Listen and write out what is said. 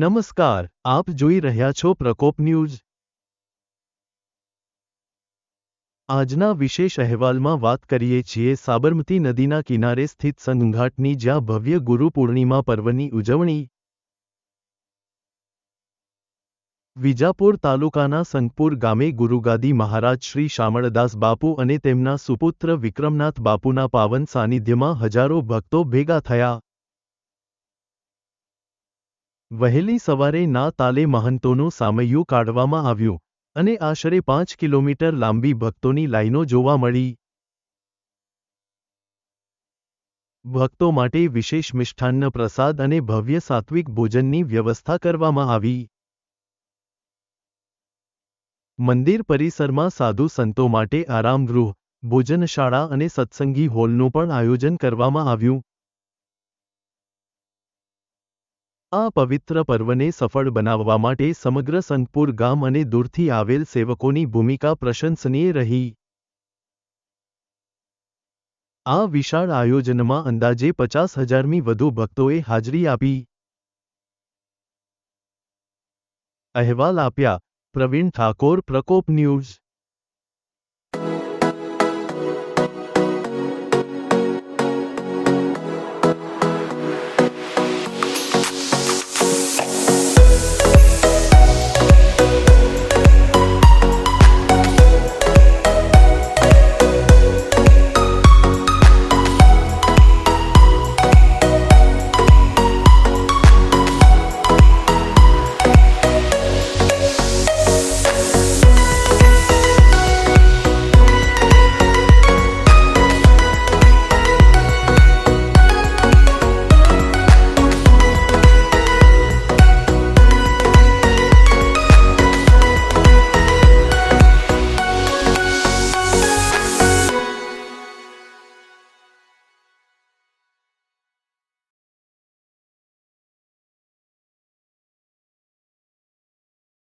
नमस्कार आप જોઈ રહ્યા છો પ્રકોપ ન્યૂઝ આજ ના વિશેષ અહેવાલ માં વાત કરીએ છીએ સાબરમતી નદી ના કિનારે સ્થિત સંગાઠની જ્યાં ભવ્ય ગુરુ પૂર્ણિમા પર્વ ની ઉજવણી વિજાપુર તાલુકા ના સંગપુર ગામે ગુરુગાદી મહારાજ શ્રી શામળદાસ બાપુ અને તેમ ના સુપુત્ર વિક્રમ นา થ બાપુ ના પાવન સાનિધ્ય માં હજારો ભક્તો ભેગા થયા વહેલી સવારે ના તાલે મહંતોનું સામૈયું કાઢવામાં આવ્યું અને આશરે પાંચ કિલોમીટર લાંબી ભક્તોની લાઈનો જોવા મળી ભક્તો માટે વિશેષ મિષ્ઠાન્ન પ્રસાદ અને ભવ્ય સાત્વિક ભોજનની વ્યવસ્થા કરવામાં આવી મંદિર પરિસરમાં સાધુ સંતો માટે આરામગૃહ ભોજનશાળા અને સત્સંગી હોલનું પણ આયોજન કરવામાં આવ્યું આ પવિત્ર પર્વને સફળ બનાવવા માટે સમગ્ર સંગપુર ગામ અને દૂરથી આવેલ સેવકોની ભૂમિકા પ્રશંસનીય રહી આ વિશાળ આયોજનમાં અંદાજે 50000 થી વધુ ભક્તોએ હાજરી આપી અહેવાલ આપ્યા પ્રવીણ ઠાકોર પ્રકોપ ન્યૂઝ